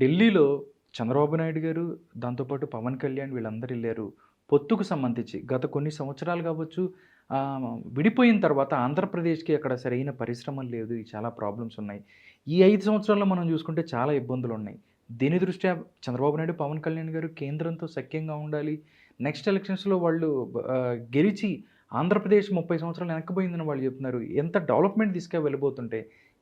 ఢిల్లీలో చంద్రబాబు నాయుడు గారు దాంతోపాటు పవన్ కళ్యాణ్ వీళ్ళందరూ వెళ్ళారు. పొత్తుకు సంబంధించి గత కొన్ని సంవత్సరాలు కావచ్చు విడిపోయిన తర్వాత ఆంధ్రప్రదేశ్కి అక్కడ సరైన పరిశ్రమలు లేదు చాలా ప్రాబ్లమ్స్ ఉన్నాయి. ఈ ఐదు సంవత్సరాల్లో మనం చూసుకుంటే చాలా ఇబ్బందులు ఉన్నాయి. దీని దృష్ట్యా చంద్రబాబు నాయుడు పవన్ కళ్యాణ్ గారు కేంద్రంతో సఖ్యంగా ఉండాలి. నెక్స్ట్ ఎలక్షన్స్లో వాళ్ళు గెలిచి ఆంధ్రప్రదేశ్ ముప్పై సంవత్సరాలు వెనక్కిపోయిందని వాళ్ళు చెప్తున్నారు. ఎంత డెవలప్మెంట్ తీసుకు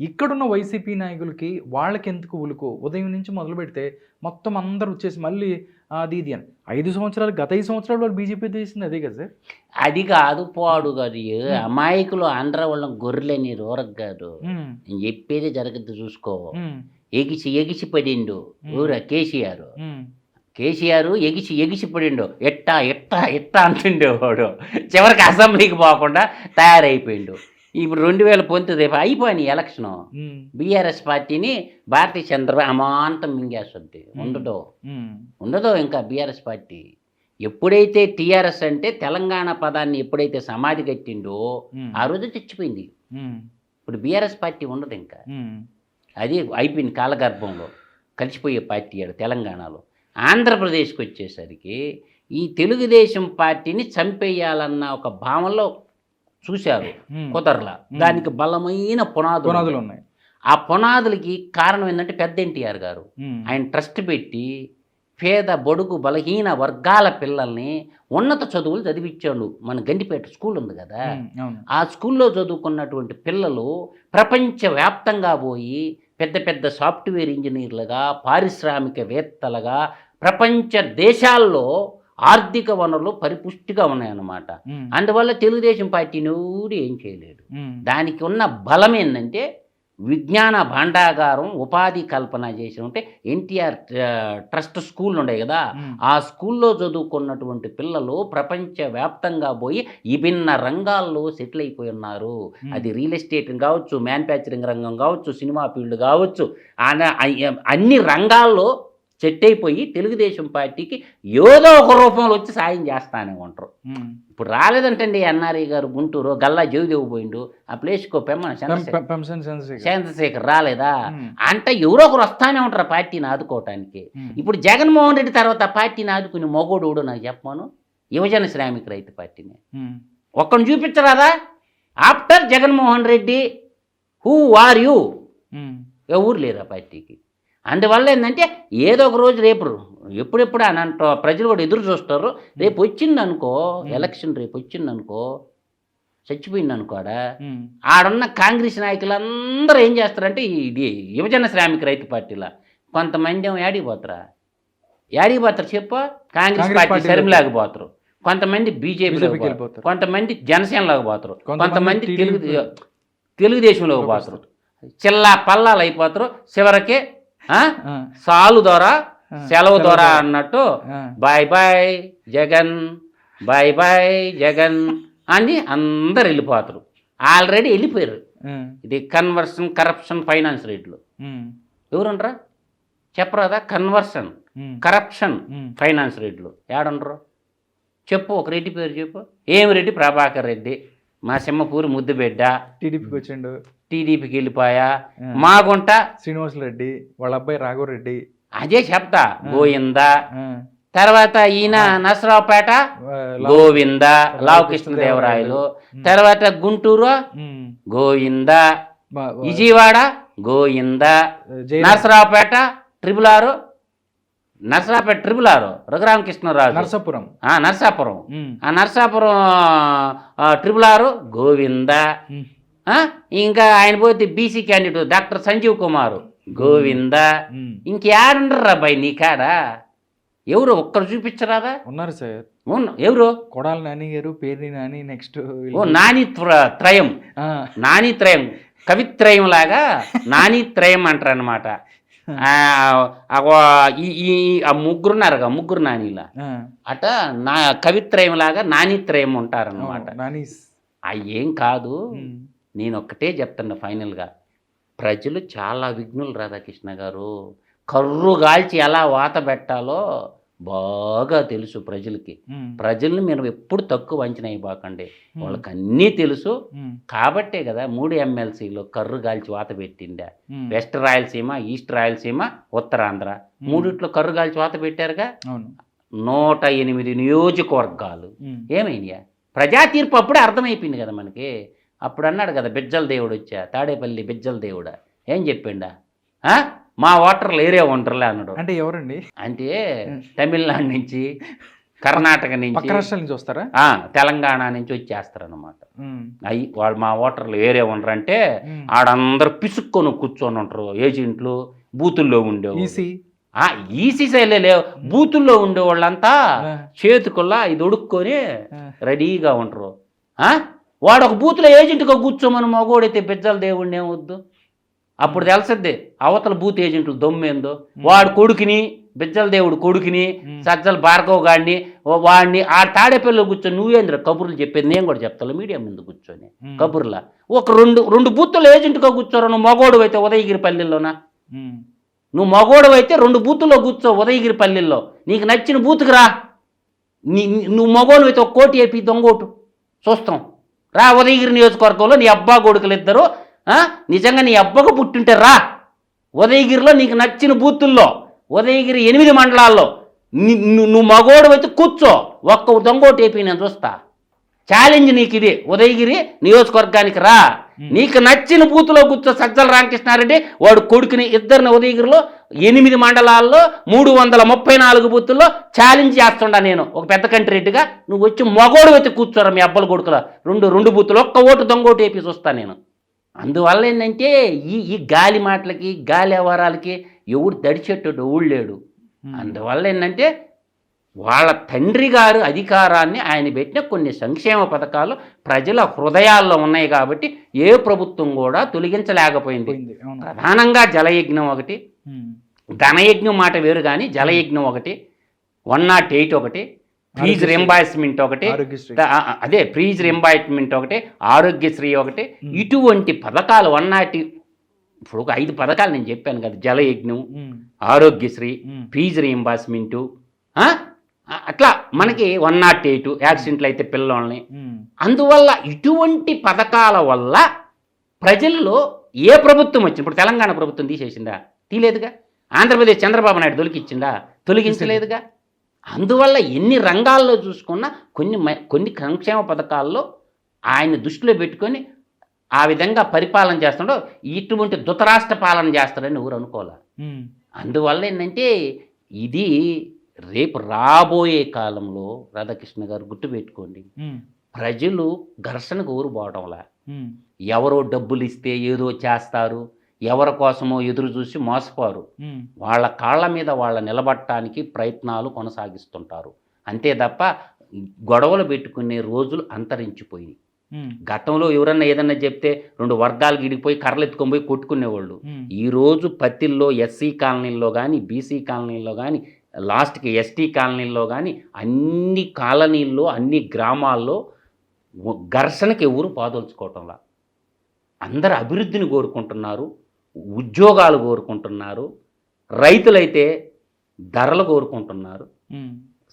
ఇక్కడున్న వైసీపీ నాయకులకి వాళ్ళకి ఎందుకు ఉలుకో? ఉదయం నుంచి మొదలు పెడితే మొత్తం అందరూ వచ్చేసి మళ్ళీ అది ఇది అని. ఐదు సంవత్సరాలు గత ఐదు సంవత్సరాలు వాళ్ళు బీజేపీ చేసింది అదే కదా సార్? అది కాదు పోడు గారు. అమాయకులు ఆంధ్ర వాళ్ళ గొర్రెలని రోరక్ గారు. నేను చెప్పేది జరగద్దు చూసుకో. ఎగిసి ఎగిసి పడిండు ఊర కేసీఆర్. కేసీఆర్ ఎగిసి ఎగిసి పడిండు ఎట్టా ఎట్టా ఎట్టా అంటుండేవాడు. చివరికి అసెంబ్లీకి పోకుండా తయారైపోయిండు. ఇప్పుడు రెండు వేల పంతొమ్మిది రేపు అయిపోయినాయి ఎలక్షన్. బీఆర్ఎస్ పార్టీని భారతీయ చంద్ర అమాంతం మింగేస్తుంది. ఉండదు. ఉండదు ఇంకా బీఆర్ఎస్ పార్టీ. ఎప్పుడైతే టీఆర్ఎస్ అంటే తెలంగాణ పదాన్ని ఎప్పుడైతే సమాధి కట్టిండో ఆ రోజు చచ్చిపోయింది. ఇప్పుడు బీఆర్ఎస్ పార్టీ ఉండదు ఇంకా. అది అయిపోయింది కాలగర్భంలో కలిసిపోయే పార్టీ ఆడ తెలంగాణలో. ఆంధ్రప్రదేశ్కి వచ్చేసరికి ఈ తెలుగుదేశం పార్టీని చంపేయాలన్న ఒక భావనలో చూశారు. కుదరలా. దానికి బలమైన పునాదులు పునాదులు ఉన్నాయి. ఆ పునాదులకి కారణం ఏంటంటే పెద్ద ఎన్టీఆర్ గారు. ఆయన ట్రస్ట్ పెట్టి పేద బడుగు బలహీన వర్గాల పిల్లల్ని ఉన్నత చదువులు చదివించాడు. మన గండిపేట స్కూల్ ఉంది కదా. ఆ స్కూల్లో చదువుకున్నటువంటి పిల్లలు ప్రపంచవ్యాప్తంగా పోయి పెద్ద పెద్ద సాఫ్ట్వేర్ ఇంజనీర్లుగా పారిశ్రామికవేత్తలుగా ప్రపంచ దేశాల్లో ఆర్థిక వనరులు పరిపుష్టిగా ఉన్నాయన్నమాట. అందువల్ల తెలుగుదేశం పార్టీ నూరు ఏం చేయలేడు ఉమ్, దానికి ఉన్న బలం ఏంటంటే విజ్ఞాన భాండాగారం ఉపాధి కల్పన చేసి ఉంటే ఎన్టీఆర్ ట్రస్ట్ స్కూల్ ఉండే కదా ఆ స్కూల్లో చదువుకున్నటువంటి పిల్లలు ప్రపంచ వ్యాప్తంగా పోయి విభిన్న రంగాల్లో సెటిల్ అయిపోయి ఉన్నారు. అది రియల్ ఎస్టేట్ కావచ్చు మ్యానుఫ్యాక్చరింగ్ రంగం కావచ్చు సినిమా ఫీల్డ్ కావచ్చు అన్ని రంగాల్లో సెట్ అయిపోయి తెలుగుదేశం పార్టీకి ఏదో ఒక రూపంలో వచ్చి సాయం చేస్తానే ఉంటారు. ఇప్పుడు రాలేదంటండి ఎన్ఆర్ఐ గారు గుంటూరు గల్లా జయదేవ్ పోయిండు ఆ ప్లేస్కో పెమ్మన చంద్రశేఖర్. రాలేదా? అంటే ఎవరో ఒకరు వస్తానే ఉంటారు పార్టీని ఆదుకోవటానికి. ఇప్పుడు జగన్మోహన్ రెడ్డి తర్వాత పార్టీని ఆదుకుని మొగోడు నాకు చెప్పాను యువజన శ్రామిక రైతు పార్టీని. ఒక్కడిని చూపించరాదా? After Jaganmohan Reddy who are you ఎవరు లేరు ఆ పార్టీకి. అందువల్ల ఏంటంటే ఏదో ఒక రోజు రేపు ఎప్పుడెప్పుడు అని అంట ప్రజలు కూడా ఎదురు చూస్తారు. రేపు వచ్చింది అనుకో ఎలక్షన్ రేపు వచ్చింది అనుకో చచ్చిపోయింది అనుకోడా ఉమ్, ఆడున్న కాంగ్రెస్ నాయకులందరూ ఏం చేస్తారంటే ఇది యువజన శ్రామిక రైతు పార్టీలా. కొంతమంది ఏమో యాడికి పోతారా? యాడికి పోతారు చెప్పు? కాంగ్రెస్ పార్టీ పార్టీలోకి. సరిమిలాగా పోతారు. కొంతమంది బీజేపీలోకి పోతారు. కొంతమంది జనసేనలోకి పోతారు. కొంతమంది తెలుగు తెలుగుదేశంలోకి లోకి పోతారు. చిల్లా పల్లాలు అయిపోతారు. చివరికి సాలు ద్వారా సెలవు ద్వారా అన్నట్టు bye bye Jagan bye bye Jagan అని అందరు వెళ్ళిపోతారు. ఆల్రెడీ వెళ్ళిపోయారు. ఇది కన్వర్షన్ కరప్షన్ ఫైనాన్స్ రేట్లు. ఎవరుండ్రా? చెప్పరాదా? కన్వర్షన్ కరప్షన్ ఫైనాన్స్ రేట్లు. ఏడుండ్రు? చెప్పు ఒక రెడ్డి పేరు చెప్పు. ఏమి రెడ్డి? ప్రభాకర్ రెడ్డి. మా సింహపూరి ముద్దుబిడ్డ టీడీపీకి వచ్చిండు. టీడీపీకి వెళ్ళిపోయా. మాగుంట శ్రీనివాసరెడ్డి వాళ్ళ అబ్బాయి రాఘవరెడ్డి అదే చెప్తా. గోయింద ఆ, తర్వాత ఈయన నసరావుపేట గోవింద. లావకృష్ణదేవరాయలు. తర్వాత గుంటూరు. బా- విజయవాడ. గోయింద జై నరసరావుపేట. ట్రిపుల్ ఆరు. నరసరావుపేట ట్రిపుల్ ఆరు రఘురామకృష్ణరాజు. నరసాపురం. ఆ, నరసాపురం. ఆ నరసాపురం ట్రిపుల్ ఆరు గోవింద. ఇంకా ఆయన పోతే BC candidate doctor Sanjeev Kumar Govinda. ఇంకేడుండరు అబ్బాయి నీ కాడ? ఎవరు ఒక్కరు చూపించరాదా? ఉన్నారు సార్. ఎవరు? కొడాలి నాని గారు పేర్ని నాని నెక్స్ట్ ఓ నాని త్ర- త్రయం. నాని త్రయం. కవిత్రయం లాగా నాని త్రయం అంటారు అనమాట ఈ ఈ ఆ ముగ్గురు ఉన్నారుగా ముగ్గురు నానీలా. అట నా కవిత్రయం లాగా నానిత్రయం ఉంటారన్నమాట. ఏం కాదు. నేను ఒక్కటే చెప్తున్నా ఫైనల్గా. ప్రజలు చాలా విఘ్నులు రాధాకృష్ణ గారు. కర్రు గాల్చి ఎలా వాత పెట్టాలో బాగా తెలుసు ప్రజలకి. ప్రజల్ని మీరు ఎప్పుడు తక్కువ అంచనా ఇవ్వకండి. ఉమ్, వాళ్ళకి అన్నీ తెలుసు కాబట్టే కదా మూడు ఎమ్మెల్సీలో కర్రు గాల్చి వాత పెట్టిందా వెస్ట్ రాయలసీమ ఈస్ట్ రాయలసీమ ఉత్తరాంధ్ర మూడిట్లో కర్రు గాల్చి వాత పెట్టారుగా? నూట ఎనిమిది నియోజకవర్గాలు. ఏమైనాయా ప్రజా తీర్పు అప్పుడే అర్థమైపోయింది కదా మనకి. అప్పుడు అన్నాడు కదా బిజ్జల దేవుడు వచ్చా తాడేపల్లి బిజ్జల దేవుడా? ఏం చెప్పిండా? మా ఓటర్లు ఏరే ఉండరులే అన్నాడు. అంటే ఎవరండి? అంటే తమిళనాడు నుంచి కర్ణాటక నుంచి. రాష్ట్రాల నుంచి వస్తారా? ఆ, తెలంగాణ నుంచి వచ్చేస్తారన్నమాట. ఉమ్, అయ్యి వాళ్ళు మా ఓటర్లు ఏరే ఉండరంటే. ఆడందరూ పిసుక్కొని కూర్చొని ఉంటారు. ఏజెంట్లు బూతుల్లో ఉండేవాళ్ళు. ఈసీ? ఆ, ఈసీ శైలే లేవు. బూతుల్లో ఉండే వాళ్ళంతా చేతుకుల్లా ఇది ఉడుక్కొని రెడీగా ఉంటారు. ఆ? వాడు ఒక బూత్లో ఏజెంట్గా కూర్చోమని మగోడైతే బిజ్జల దేవుడిని ఏమొద్దు? అప్పుడు తెలుసద్ది అవతల బూత్ ఏజెంట్లు దొమ్మేందో? వాడు కొడుకుని బిజ్జల దేవుడు కొడుకుని సజ్జల భార్గవ్ గాడిని వాడిని ఆ తాడేపల్లిలో కూర్చొని నువ్వేంద్ర కబుర్లు చెప్పేది? నేను కూడా చెప్తాను మీడియా ముందు కూర్చొని కబుర్లా. ఒక రెండు రెండు బూత్తులు ఏజెంట్గా కూర్చోరు నువ్వు మగోడు అయితే ఉదయగిరి పల్లెల్లోనా? నువ్వు మగోడు అయితే రెండు బూతుల్లో కూర్చో ఉదయగిరి పల్లెల్లో. నీకు నచ్చిన బూతుకు రా. నీ నువ్వు మగోడు అయితే ఒక కోటి వేపి దొంగోటు చూస్తాం. రా ఉదయగిరి నియోజకవర్గంలో నీ అబ్బా కొడుకులు ఇద్దరు? నిజంగా నీ అబ్బకు పుట్టింటే రా. ఉదయగిరిలో నీకు నచ్చిన బూతుల్లో ఉదయగిరి ఎనిమిది మండలాల్లో నువ్వు మగోడు అయితే కూర్చో. ఒక్క దొంగోటు వేపి నేను చూస్తా. ఛాలెంజ్ నీకు ఇది. ఉదయగిరి నియోజకవర్గానికి రా. నీకు నచ్చిన బూత్లో కూర్చో సజ్జల రామకృష్ణారెడ్డి. వాడు కొడుకుని ఇద్దరిని ఉదయగిరిలో ఎనిమిది మండలాల్లో మూడు వందల ముప్పై నాలుగు బూతుల్లో ఛాలెంజ్ చేస్తుండా నేను. ఒక పెద్ద కంటి రెడ్డిగా. నువ్వు వచ్చి మగోడు వచ్చి కూర్చోరా మీ అబ్బల కొడుకుల. రెండు రెండు బూతులు. ఒక్క ఓటు దొంగోటు వేపి చూస్తా నేను. అందువల్ల ఏంటంటే ఈ ఈ గాలి మాటలకి గాలి వ్యవహారాలకి ఎవడు దడిచేటోడు ఎవడు లేడు. అందువల్ల ఏంటంటే వాళ్ళ తండ్రి గారు అధికారాన్ని ఆయన పెట్టిన కొన్ని సంక్షేమ పథకాలు ప్రజల హృదయాల్లో ఉన్నాయి కాబట్టి ఏ ప్రభుత్వం కూడా తొలగించలేకపోయింది. ప్రధానంగా జలయజ్ఞం ఒకటి ధనయజ్ఞం మాట వేరు కానీ జలయజ్ఞం ఒకటి వన్ నాట్ ఎయిట్ ఒకటి ఫీజు ఆరోగ్యశ్రీ. రింబార్స్మెంట్ ఒకటి అదే ఫీజు రింబార్స్మెంట్ ఒకటి ఆరోగ్యశ్రీ ఒకటి. ఇటువంటి పథకాలు వన్ నాట్ ఇప్పుడు ఒక ఐదు పథకాలు నేను చెప్పాను కదా జలయజ్ఞం ఆరోగ్యశ్రీ ఫీజు రీయింబర్స్మెంటు అట్లా మనకి వన్ నాట్ ఎయిట్ యాక్సిడెంట్లు అయితే పిల్లల్ని. అందువల్ల ఇటువంటి పథకాల వల్ల ప్రజల్లో ఏ ప్రభుత్వం వచ్చింది? ఇప్పుడు తెలంగాణ ప్రభుత్వం తీసేసిందా? తీలేదుగా? ఆంధ్రప్రదేశ్ చంద్రబాబు నాయుడు తొలగిచ్చిందా తొలగించలేదుగా? అందువల్ల ఎన్ని రంగాల్లో చూసుకున్నా కొన్ని కొన్ని సంక్షేమ పథకాల్లో ఆయన దృష్టిలో పెట్టుకొని ఆ విధంగా పరిపాలన చేస్తుండో ఇటువంటి ధృతరాష్ట్ర పాలన చేస్తాడని ఎవరు అనుకోవాలి? అందువల్ల ఏంటంటే ఇది రేపు రాబోయే కాలంలో రాధాకృష్ణ గారు గుర్తుపెట్టుకోండి ప్రజలు ఘర్షణకు ఊరు పోవటంలా ఉమ్, ఎవరో డబ్బులు ఇస్తే ఏదో చేస్తారు. ఎవరి కోసమో ఎదురు చూసి మోసపోరు. వాళ్ళ కాళ్ళ మీద వాళ్ళ నిలబడటానికి ప్రయత్నాలు కొనసాగిస్తుంటారు. అంతే తప్ప గొడవలు పెట్టుకునే రోజులు అంతరించిపోయి గతంలో ఎవరన్నా ఏదన్నా చెప్తే రెండు వర్గాలు గిడిపోయి కర్రలు ఎత్తుకొని పోయి కొట్టుకునేవాళ్ళు. ఈరోజు పత్తిల్లో ఎస్సీ కాలనీల్లో కానీ బీసీ కాలనీల్లో కానీ లాస్ట్కి ఎస్టీ కాలనీల్లో కానీ అన్ని కాలనీల్లో అన్ని గ్రామాల్లో ఘర్షణకి ఎవరు పాదోల్చుకోవటంలా. అందరు అభివృద్ధిని కోరుకుంటున్నారు. ఉద్యోగాలు కోరుకుంటున్నారు రైతులైతే ధరలు కోరుకుంటున్నారు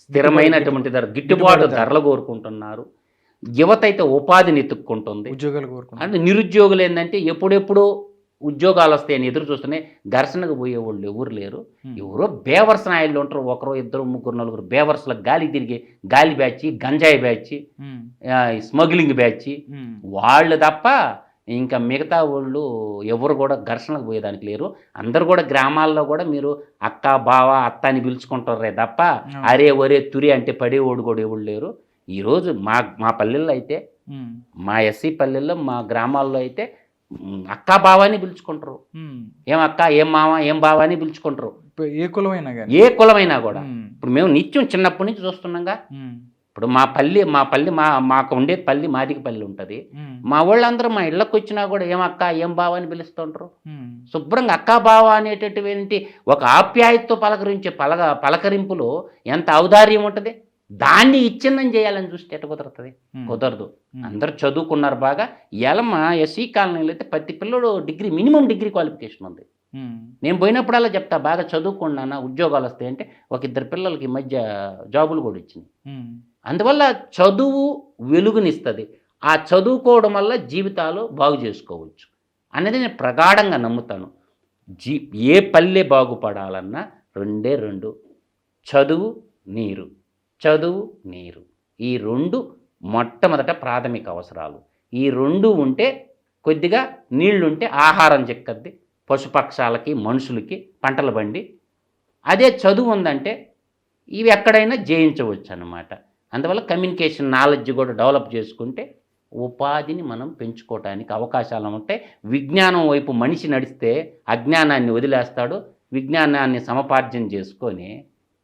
స్థిరమైనటువంటి ధర గిట్టుబాటు ధరలు కోరుకుంటున్నారు యువత అయితే ఉపాధిని ఎత్తుక్కుంటుంది. ఉద్యోగాలు అంటే నిరుద్యోగులు ఏంటంటే ఎప్పుడెప్పుడు ఉద్యోగాలు వస్తాయని ఎదురు చూస్తూనే ఘర్షణకు పోయే వాళ్ళు ఎవరు లేరు. ఎవరో బేవర్స్ నాయలు ఉంటారు ఒకరు ఇద్దరు ముగ్గురు నలుగురు బేవర్స్లకు గాలి తిరిగి గాలి బ్యాచ్ గంజాయి బ్యాచ్ స్మగ్లింగ్ బ్యాచ్. వాళ్ళు తప్ప ఇంకా మిగతా వాళ్ళు ఎవరు కూడా ఘర్షణకు పోయేదానికి లేరు. అందరు కూడా గ్రామాల్లో కూడా మీరు అక్క బావ అత్త అని పిలుచుకుంటారే తప్ప. అరే ఒరే తురి అంటే పడేవాడు కూడా ఎవరు లేరు. ఈరోజు మా మా పల్లెల్లో అయితే మా ఎస్సీ పల్లెల్లో మా గ్రామాల్లో అయితే అక్క బావ అని పిలుచుకుంటారు. ఏం అక్క ఏం మామ ఏం బావ అని పిలుచుకుంటారు. ఏ కులమైనా ఏ కులమైనా కూడా. ఇప్పుడు మేము నిత్యం చిన్నప్పటి నుంచి చూస్తున్నాగా. ఇప్పుడు మా పల్లి మా పల్లి మా మాకు ఉండేది పల్లి మాదిక పల్లి ఉంటుంది. మా వాళ్ళందరూ మా ఇళ్ళకి వచ్చినా కూడా ఏం అక్క ఏం బావ అని పిలుస్తుంటారు శుభ్రంగా అక్క బావ అనేటటువంటి ఒక ఆప్యాయతతో పలకరించే పలక పలకరింపులో ఎంత ఔదార్యం ఉంటుంది? దాన్ని ఇచ్చిందని చేయాలని చూస్తే ఎట్ట కుదురుతుంది? కుదరదు. అందరూ చదువుకున్నారు బాగా. ఇవాళ మా ఎస్సీ కాలనీలో అయితే ప్రతి పిల్లడు డిగ్రీ మినిమం డిగ్రీ క్వాలిఫికేషన్ ఉంది. నేను పోయినప్పుడల్లా చెప్తా బాగా చదువుకున్నానా ఉద్యోగాలు వస్తాయంటే ఒక ఇద్దరు పిల్లలకి మధ్య జాబులు కూడా వచ్చినాయి ఉమ్, అందువల్ల చదువు వెలుగునిస్తుంది. ఆ చదువుకోవడం వల్ల జీవితాలు బాగు చేసుకోవచ్చు. అనేది నేను ప్రగాఢంగా నమ్ముతాను. జీ ఏ పల్లె బాగుపడాలన్నా రెండే రెండు. చదువు నీరు. చదువు నీరు. ఈ రెండు మొట్టమొదట ప్రాథమిక అవసరాలు. ఈ రెండు ఉంటే కొద్దిగా నీళ్ళుంటే ఆహారం చెక్కద్ది. పశుపక్షాలకి మనుషులకి పంటలు బండి. అదే చదువు ఉందంటే ఇవి ఎక్కడైనా జయించవచ్చు అన్నమాట అందువల్ల కమ్యూనికేషన్ నాలెడ్జ్ కూడా డెవలప్ చేసుకుంటే ఉపాధిని మనం పెంచుకోవటానికి అవకాశాలు ఉంటాయి. విజ్ఞానం వైపు మనిషి నడిస్తే అజ్ఞానాన్ని వదిలేస్తాడు. విజ్ఞానాన్ని సమపార్జన చేసుకొని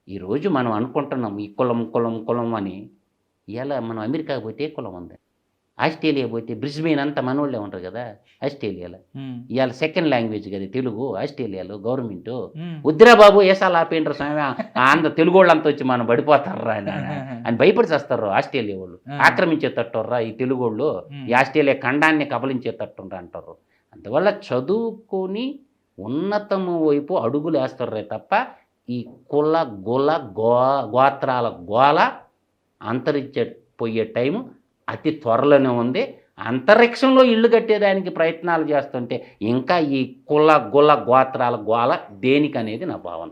ఈరోజు మనం అనుకుంటున్నాం ఈ కులం కులం కులం అని. ఇలా మనం అమెరికా పోతే కులం ఉంది? ఆస్ట్రేలియా పోతే బ్రిస్బెయిన్ అంతా మనోళ్ళే ఉంటారు కదా ఆస్ట్రేలియాలో. ఇవాళ సెకండ్ లాంగ్వేజ్ కదా తెలుగు ఆస్ట్రేలియాలో గవర్నమెంట్. ఉమ్. వద్దురా బాబు ఏసాలు ఆపేంటారు స్వామి ఆంధ్ర తెలుగు వాళ్ళంతా వచ్చి మనం పడిపోతారా అని అని భయపడి చేస్తారు ఆస్ట్రేలియా వాళ్ళు. ఆ. ఆక్రమించేటట్టుర్రా ఈ తెలుగు వాళ్ళు. ఈ ఆస్ట్రేలియా ఖండాన్ని కబలించేటట్టుండ్రా అంటారు. అందువల్ల చదువుకొని ఉన్నతము వైపు అడుగులు వేస్తారే తప్ప ఈ కుల గుల గో గోత్రాల గోల అంతరించే పోయే టైం అతి త్వరలోనే ఉంది. అంతరిక్షంలో ఇల్లు కట్టేదానికి ప్రయత్నాలు చేస్తుంటే ఇంకా ఈ కుల గుల గోత్రాల గోల దేనికనేది నా భావన.